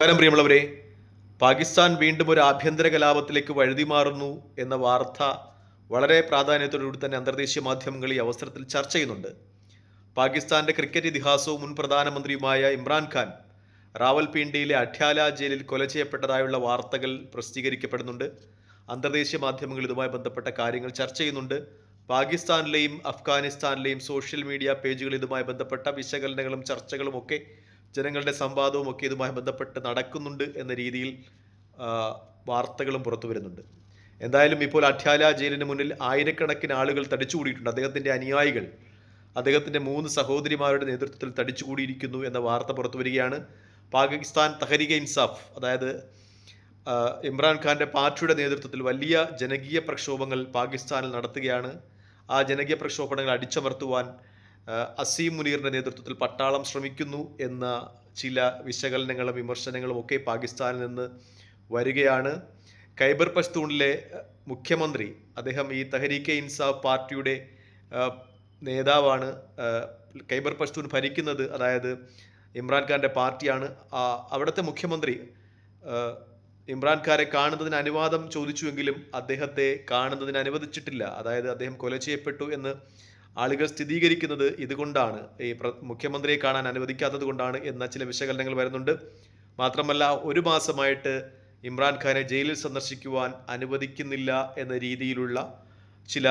നമസ്കാരം പ്രിയമുള്ളവരെ. പാകിസ്ഥാൻ വീണ്ടും ഒരു ആഭ്യന്തര കലാപത്തിലേക്ക് വഴുതി മാറുന്നു എന്ന വാർത്ത വളരെ പ്രാധാന്യത്തോടുകൂടി തന്നെ അന്തർദേശീയ മാധ്യമങ്ങൾ ഈ അവസരത്തിൽ ചർച്ച ചെയ്യുന്നുണ്ട്. പാകിസ്ഥാന്റെ ക്രിക്കറ്റ് ഇതിഹാസവും മുൻ പ്രധാനമന്ത്രിയുമായ ഇമ്രാൻഖാൻ റാവൽപിണ്ടിയിലെ അഠ്യാല ജയിലിൽ കൊല ചെയ്യപ്പെട്ടതായുള്ള വാർത്തകൾ പ്രസിദ്ധീകരിക്കപ്പെടുന്നുണ്ട്. അന്തർദേശീയ മാധ്യമങ്ങൾ ഇതുമായി ബന്ധപ്പെട്ട കാര്യങ്ങൾ ചർച്ച ചെയ്യുന്നുണ്ട്. പാകിസ്ഥാനിലെയും അഫ്ഗാനിസ്ഥാനിലെയും സോഷ്യൽ മീഡിയ പേജുകൾ ഇതുമായി ബന്ധപ്പെട്ട വിശകലനങ്ങളും ചർച്ചകളും ഒക്കെ ജനങ്ങളുടെ സംവാദവും ഒക്കെ ഇതുമായി ബന്ധപ്പെട്ട് നടക്കുന്നുണ്ട് എന്ന രീതിയിൽ വാർത്തകളും പുറത്തു വരുന്നുണ്ട്. എന്തായാലും ഇപ്പോൾ അഠ്യാല ജയിലിന് മുന്നിൽ ആയിരക്കണക്കിന് ആളുകൾ തടിച്ചുകൂടിയിട്ടുണ്ട്. അദ്ദേഹത്തിന്റെ അനുയായികൾ അദ്ദേഹത്തിന്റെ മൂന്ന് സഹോദരിമാരുടെ നേതൃത്വത്തിൽ തടിച്ചുകൂടിയിരിക്കുന്നു എന്ന വാർത്ത പുറത്തു വരികയാണ്. പാകിസ്ഥാൻ തഹരിക ഇൻസാഫ് അതായത് ഇമ്രാൻഖാന്റെ പാർട്ടിയുടെ നേതൃത്വത്തിൽ വലിയ ജനകീയ പ്രക്ഷോഭങ്ങൾ പാകിസ്ഥാനിൽ നടത്തുകയാണ്. ആ ജനകീയ പ്രക്ഷോഭങ്ങൾ അടിച്ചമർത്തുവാൻ അസീം മുനീറിന്റെ നേതൃത്വത്തിൽ പട്ടാളം ശ്രമിക്കുന്നു എന്ന ചില വിശകലനങ്ങളും വിമർശനങ്ങളും ഒക്കെ പാകിസ്ഥാനിൽ നിന്ന് വരികയാണ്. ഖൈബർ പഷ്തൂണിലെ മുഖ്യമന്ത്രി അദ്ദേഹം ഈ തഹരീക്കെ ഇൻസാഫ് പാർട്ടിയുടെ നേതാവാണ്. ഖൈബർ പഷ്തൂൺ ഭരിക്കുന്നത് അതായത് ഇമ്രാൻഖാന്റെ പാർട്ടിയാണ്. അവിടുത്തെ മുഖ്യമന്ത്രി ഇമ്രാൻഖാനെ കാണുന്നതിന് അനുവാദം ചോദിച്ചുവെങ്കിലും അദ്ദേഹത്തെ കാണുന്നതിന് അനുവദിച്ചിട്ടില്ല. അതായത് അദ്ദേഹം കൊല ചെയ്യപ്പെട്ടു എന്ന് ആളുകൾ സ്ഥിരീകരിക്കുന്നത് ഇതുകൊണ്ടാണ്. ഈ മുഖ്യമന്ത്രിയെ കാണാൻ അനുവദിക്കാത്തത് കൊണ്ടാണ് എന്ന ചില വിശകലനങ്ങൾ വരുന്നുണ്ട്. മാത്രമല്ല ഒരു മാസമായിട്ട് ഇമ്രാൻഖാനെ ജയിലിൽ സന്ദർശിക്കുവാൻ അനുവദിക്കുന്നില്ല എന്ന രീതിയിലുള്ള ചില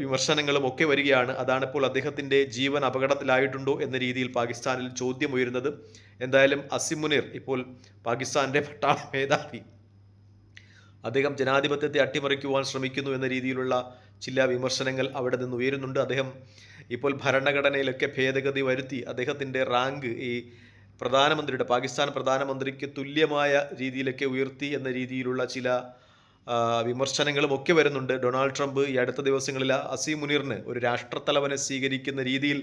വിമർശനങ്ങളും ഒക്കെ വരികയാണ്. അതാണ് ഇപ്പോൾ അദ്ദേഹത്തിന്റെ ജീവൻ അപകടത്തിലായിട്ടുണ്ടോ എന്ന രീതിയിൽ പാകിസ്ഥാനിൽ ചോദ്യം ഉയരുന്നത് എന്തായാലും അസിം മുനീർ ഇപ്പോൾ പാകിസ്ഥാന്റെ പട്ടാള മേധാവി. അദ്ദേഹം ജനാധിപത്യത്തെ അട്ടിമറിക്കുവാൻ ശ്രമിക്കുന്നു എന്ന രീതിയിലുള്ള ചില വിമർശനങ്ങൾ അവിടെ നിന്ന് ഉയരുന്നുണ്ട്. അദ്ദേഹം ഇപ്പോൾ ഭരണഘടനയിലൊക്കെ ഭേദഗതി വരുത്തി അദ്ദേഹത്തിന്റെ റാങ്ക് ഈ പ്രധാനമന്ത്രിയുടെ പാകിസ്ഥാൻ പ്രധാനമന്ത്രിക്ക് തുല്യമായ രീതിയിലൊക്കെ ഉയർത്തി എന്ന രീതിയിലുള്ള ചില വിമർശനങ്ങളും ഒക്കെ വരുന്നുണ്ട്. ഡൊണാൾഡ് ട്രംപ് ഈ അടുത്ത ദിവസങ്ങളിൽ അസീം മുനീറിന് ഒരു രാഷ്ട്രത്തലവനെ സ്വീകരിക്കുന്ന രീതിയിൽ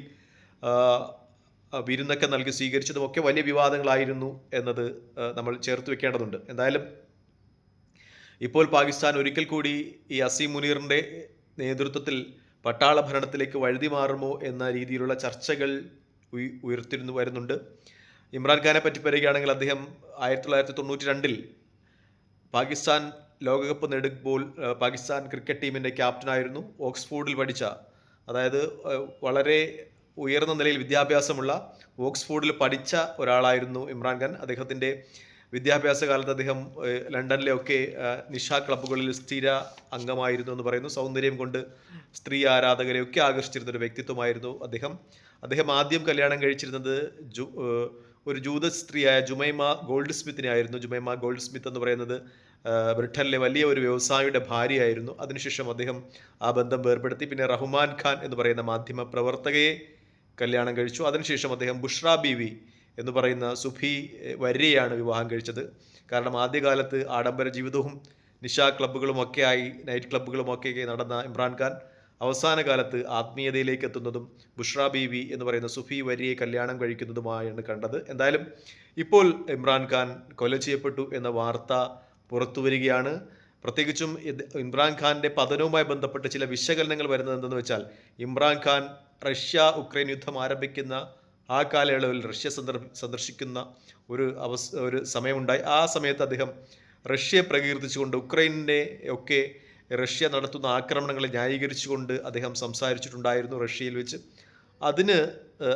വിരുന്നൊക്കെ നൽകി സ്വീകരിച്ചതും ഒക്കെ വലിയ വിവാദങ്ങളായിരുന്നു എന്നത് നമ്മൾ ചേർത്ത് വെക്കേണ്ടതുണ്ട്. എന്തായാലും ഇപ്പോൾ പാകിസ്ഥാൻ ഒരിക്കൽ കൂടി ഈ അസീം മുനീറിന്റെ നേതൃത്വത്തിൽ പട്ടാള ഭരണത്തിലേക്ക് വഴുതി മാറുമോ എന്ന രീതിയിലുള്ള ചർച്ചകൾ ഉയ- ഉയർത്തിരുന്നു വരുന്നുണ്ട്. ഇമ്രാൻഖാനെ പറ്റി പറയുകയാണെങ്കിൽ അദ്ദേഹം ആയിരത്തി തൊള്ളായിരത്തി തൊണ്ണൂറ്റി രണ്ടിൽ പാകിസ്ഥാൻ ലോകകപ്പ് നേടുമ്പോൾ പാകിസ്ഥാൻ ക്രിക്കറ്റ് ടീമിന്റെ ക്യാപ്റ്റനായിരുന്നു. ഓക്സ്ഫോർഡിൽ പഠിച്ച അതായത് വളരെ ഉയർന്ന നിലയിൽ വിദ്യാഭ്യാസമുള്ള ഓക്സ്ഫോർഡിൽ പഠിച്ച ഒരാളായിരുന്നു ഇമ്രാൻഖാൻ അദ്ദേഹത്തിന്റെ വിദ്യാഭ്യാസ കാലത്ത് അദ്ദേഹം ലണ്ടനിലെ ഒക്കെ നിഷാ ക്ലബ്ബുകളിൽ സ്ഥിര അംഗമായിരുന്നു എന്ന് പറയുന്നു. സൗന്ദര്യം കൊണ്ട് സ്ത്രീ ആരാധകരെ ഒക്കെ ആകർഷിച്ചിരുന്ന ഒരു വ്യക്തിത്വമായിരുന്നു അദ്ദേഹം. അദ്ദേഹം ആദ്യം കല്യാണം കഴിച്ചിരുന്നത് ജു ഒരു ജൂത സ്ത്രീയായ ജുമൈമ ഗോൾഡ് സ്മിത്തിനെ ആയിരുന്നു ജുമൈമ ഗോൾഡ് സ്മിത്ത് എന്ന് പറയുന്നത് ബ്രിട്ടനിലെ വലിയ ഒരു വ്യവസായിയുടെ ഭാര്യയായിരുന്നു. അതിനുശേഷം അദ്ദേഹം ആ ബന്ധം വേർപ്പെടുത്തി പിന്നെ റഹ്മാൻ ഖാൻ എന്ന് പറയുന്ന മാധ്യമ പ്രവർത്തകയെ കല്യാണം കഴിച്ചു. അതിനുശേഷം അദ്ദേഹം ബുഷ്ര ബീവി എന്ന് പറയുന്ന സുഫി വരിയെയാണ് വിവാഹം കഴിച്ചത്. കാരണം ആദ്യകാലത്ത് ആഡംബര ജീവിതവും നിശാ ക്ലബ്ബുകളുമൊക്കെ ആയി നൈറ്റ് ക്ലബ്ബുകളുമൊക്കെ നടന്ന ഇമ്രാൻഖാൻ അവസാന കാലത്ത് ആത്മീയതയിലേക്ക് എത്തുന്നതും ബുഷ്ര ബീവി എന്ന് പറയുന്ന സുഫി വരിയെ കല്യാണം കഴിക്കുന്നതുമായാണ് കണ്ടത്. എന്തായാലും ഇപ്പോൾ ഇമ്രാൻഖാൻ കൊല ചെയ്യപ്പെട്ടു എന്ന വാർത്ത പുറത്തു വരികയാണ്. പ്രത്യേകിച്ചും ഇമ്രാൻഖാന്റെ പതനവുമായി ബന്ധപ്പെട്ട് ചില വിശകലനങ്ങൾ വരുന്നത് എന്തെന്ന് വെച്ചാൽ ഇമ്രാൻഖാൻ റഷ്യ ഉക്രൈൻ യുദ്ധം ആരംഭിക്കുന്ന ആ കാലയളവിൽ റഷ്യ സന്ദർ സന്ദർശിക്കുന്ന ഒരു അവസ് ഒരു സമയമുണ്ടായി. ആ സമയത്ത് അദ്ദേഹം റഷ്യയെ പ്രകീർത്തിച്ചുകൊണ്ട് ഉക്രൈനെ ഒക്കെ റഷ്യ നടത്തുന്ന ആക്രമണങ്ങളെ ന്യായീകരിച്ചുകൊണ്ട് അദ്ദേഹം സംസാരിച്ചിട്ടുണ്ടായിരുന്നു റഷ്യയിൽ വെച്ച്. അതിന്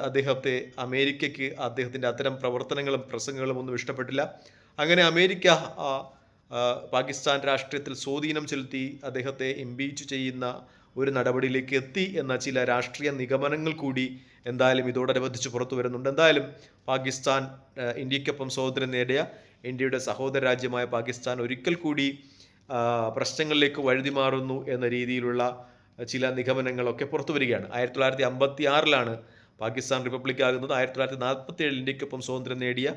അദ്ദേഹത്തെ അമേരിക്കയ്ക്ക് അദ്ദേഹത്തിന്റെ അത്തരം പ്രവർത്തനങ്ങളും പ്രസംഗങ്ങളും ഒന്നും ഇഷ്ടപ്പെട്ടില്ല. അങ്ങനെ അമേരിക്ക പാകിസ്ഥാൻ രാഷ്ട്രീയത്തിൽ സ്വാധീനം ചെലുത്തി അദ്ദേഹത്തെ ഇംപീച്ച് ചെയ്യുന്ന ഒരു നടപടിയിലേക്ക് എത്തി എന്ന ചില രാഷ്ട്രീയ നിഗമനങ്ങൾ കൂടി എന്തായാലും ഇതോടനുബന്ധിച്ച് പുറത്തു വരുന്നുണ്ട്. എന്തായാലും പാകിസ്ഥാൻ ഇന്ത്യക്കൊപ്പം സഹോദരൻ നേടിയ ഇന്ത്യയുടെ സഹോദര രാജ്യമായ പാകിസ്ഥാൻ ഒരിക്കൽ കൂടി പ്രശ്നങ്ങളിലേക്ക് വഴുതി മാറുന്നു എന്ന രീതിയിലുള്ള ചില നിഗമനങ്ങളൊക്കെ പുറത്തു വരികയാണ്. ആയിരത്തി തൊള്ളായിരത്തി അമ്പത്തി ആറിലാണ് പാകിസ്ഥാൻ റിപ്പബ്ലിക് ആകുന്നത്. ആയിരത്തി തൊള്ളായിരത്തി നാൽപ്പത്തി ഏഴിൽ ഇന്ത്യക്കൊപ്പം സ്വാതന്ത്ര്യം നേടിയ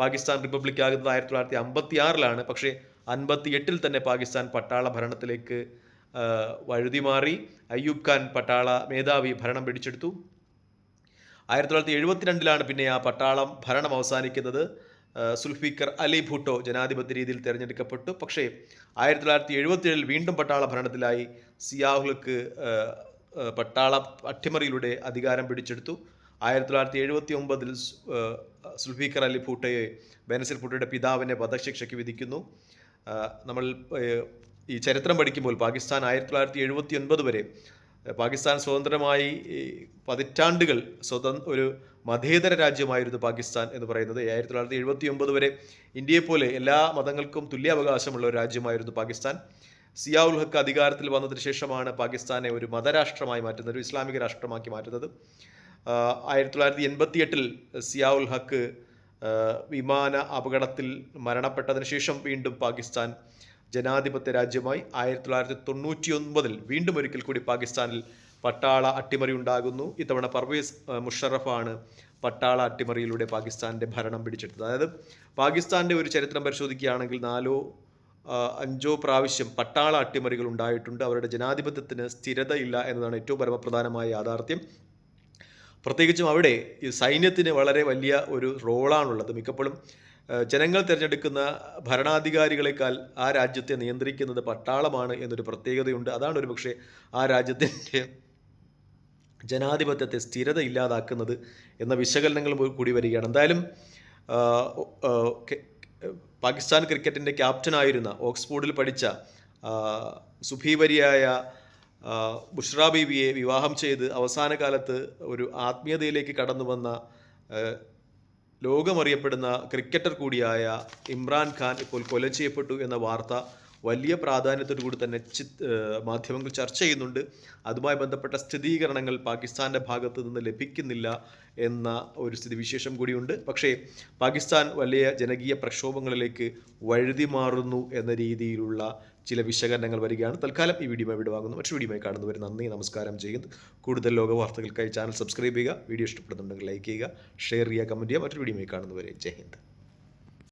പാകിസ്ഥാൻ റിപ്പബ്ലിക് ആകുന്നത് ആയിരത്തി തൊള്ളായിരത്തി അമ്പത്തി ആറിലാണ് പക്ഷേ അൻപത്തി എട്ടിൽ തന്നെ പാകിസ്ഥാൻ പട്ടാള ഭരണത്തിലേക്ക് വഴുതി മാറി അയ്യൂബ് ഖാൻ പട്ടാള മേധാവി ഭരണം പിടിച്ചെടുത്തു. ആയിരത്തി തൊള്ളായിരത്തി എഴുപത്തിരണ്ടിലാണ് പിന്നെ ആ പട്ടാളം ഭരണം അവസാനിക്കുന്നത്. സുൽഫീക്കർ അലി ഭൂട്ടോ ജനാധിപത്യ രീതിയിൽ തിരഞ്ഞെടുക്കപ്പെട്ടു. പക്ഷേ ആയിരത്തി തൊള്ളായിരത്തി എഴുപത്തിയേഴിൽ വീണ്ടും പട്ടാള ഭരണത്തിലായി സിയാഹുൽക്ക് പട്ടാള അട്ടിമറിയിലൂടെ അധികാരം പിടിച്ചെടുത്തു. ആയിരത്തി തൊള്ളായിരത്തി എഴുപത്തി ഒമ്പതിൽ സുൽഫീഖർ അലി ഭൂട്ടയെ ബെനസിർ ഭൂട്ടയുടെ പിതാവിനെ വധശിക്ഷയ്ക്ക് വിധിക്കുന്നു. നമ്മൾ ഈ ചരിത്രം പഠിക്കുമ്പോൾ പാകിസ്ഥാൻ ആയിരത്തി തൊള്ളായിരത്തി എഴുപത്തി ഒൻപത് വരെ പാകിസ്ഥാൻ സ്വതന്ത്രമായി പതിറ്റാണ്ടുകൾ സ്വതന്ത്ര ഒരു മതേതര രാജ്യമായിരുന്നു പാകിസ്ഥാൻ എന്ന് പറയുന്നത്. ആയിരത്തി തൊള്ളായിരത്തി എഴുപത്തി ഒമ്പത് വരെ ഇന്ത്യയെപ്പോലെ എല്ലാ മതങ്ങൾക്കും തുല്യാവകാശമുള്ള ഒരു രാജ്യമായിരുന്നു പാകിസ്ഥാൻ. സിയാഉൽ ഹക്ക് അധികാരത്തിൽ വന്നതിന് ശേഷമാണ് പാകിസ്ഥാനെ ഒരു മതരാഷ്ട്രമായി മാറ്റുന്നത് ഒരു ഇസ്ലാമിക രാഷ്ട്രമാക്കി മാറ്റുന്നത്. ആയിരത്തി തൊള്ളായിരത്തി എൺപത്തി എട്ടിൽ സിയാഉൽ ഹക്ക് വിമാന അപകടത്തിൽ മരണപ്പെട്ടതിന് ശേഷം വീണ്ടും പാകിസ്ഥാൻ ജനാധിപത്യ രാജ്യമായി ആയിരത്തി തൊള്ളായിരത്തി തൊണ്ണൂറ്റി ഒൻപതിൽ വീണ്ടും ഒരിക്കൽ കൂടി പാകിസ്ഥാനിൽ പട്ടാള അട്ടിമറി ഉണ്ടാകുന്നു. ഇത്തവണ പർവേസ് മുഷറഫാണ് പട്ടാള അട്ടിമറിയിലൂടെ പാകിസ്ഥാന്റെ ഭരണം പിടിച്ചെടുത്തത്. അതായത് പാകിസ്ഥാന്റെ ഒരു ചരിത്രം പരിശോധിക്കുകയാണെങ്കിൽ നാലോ അഞ്ചോ പ്രാവശ്യം പട്ടാള അട്ടിമറികൾ ഉണ്ടായിട്ടുണ്ട്. അവരുടെ ജനാധിപത്യത്തിന് സ്ഥിരതയില്ല എന്നതാണ് ഏറ്റവും പരമപ്രധാനമായ യാഥാർത്ഥ്യം. പ്രത്യേകിച്ചും അവിടെ ഈ സൈന്യത്തിന് വളരെ വലിയ ഒരു റോളാണുള്ളത്. മിക്കപ്പോഴും ജനങ്ങൾ തിരഞ്ഞെടുക്കുന്ന ഭരണാധികാരികളെക്കാൾ ആ രാജ്യത്തെ നിയന്ത്രിക്കുന്നത് പട്ടാളമാണ് എന്നൊരു പ്രത്യേകതയുണ്ട്. അതാണ് ഒരു പക്ഷേ ആ രാജ്യത്തിന്റെ ജനാധിപത്യത്തെ സ്ഥിരത ഇല്ലാതാക്കുന്നത് എന്ന വിശകലനങ്ങൾ കൂടി വരികയാണ്. എന്തായാലും പാകിസ്ഥാൻ ക്രിക്കറ്റിന്റെ ക്യാപ്റ്റനായിരുന്ന ഓക്സ്ഫോർഡിൽ പഠിച്ച സുഭീപരിയായ ബുഷ്ര ബീവിയെ വിവാഹം ചെയ്ത് അവസാന കാലത്ത് ഒരു ആത്മീയതയിലേക്ക് കടന്നു വന്ന ലോകമറിയപ്പെടുന്ന ക്രിക്കറ്റർ കൂടിയായ ഇമ്രാൻ ഖാൻ ഇപ്പോൾ കൊല ചെയ്യപ്പെട്ടു എന്ന വാർത്ത വലിയ കൂടി തന്നെ മാധ്യമങ്ങൾ ചർച്ച ചെയ്യുന്നുണ്ട്. അതുമായി ബന്ധപ്പെട്ട സ്ഥിരീകരണങ്ങൾ പാകിസ്ഥാന്റെ ഭാഗത്തു നിന്ന് ലഭിക്കുന്നില്ല എന്ന ഒരു സ്ഥിതിവിശേഷം കൂടിയുണ്ട്. പക്ഷേ പാകിസ്ഥാൻ വലിയ ജനകീയ പ്രക്ഷോഭങ്ങളിലേക്ക് വഴുതി മാറുന്നു എന്ന രീതിയിലുള്ള ചില വിശകലനങ്ങൾ വരികയാണ്. തൽക്കാലം ഈ വീഡിയോ ഇവിടെ വാങ്ങുന്നു. മറ്റു വീഡിയോ കാണുന്നവർ നന്ദി. നമസ്കാരം. ചെയ്യുന്നു കൂടുതൽ ലോക വാർത്തകൾക്കായി ചാനൽ സബ്സ്ക്രൈബ് ചെയ്യുക വീഡിയോ ഇഷ്ടപ്പെടുന്നുണ്ടെങ്കിൽ ലൈക്ക് ചെയ്യുക ഷെയർ ചെയ്യുക കമന്റ് ചെയ്യുക. മറ്റൊരു വീഡിയോ കാണുന്നവരെ ജയ് ഹിന്ദ്.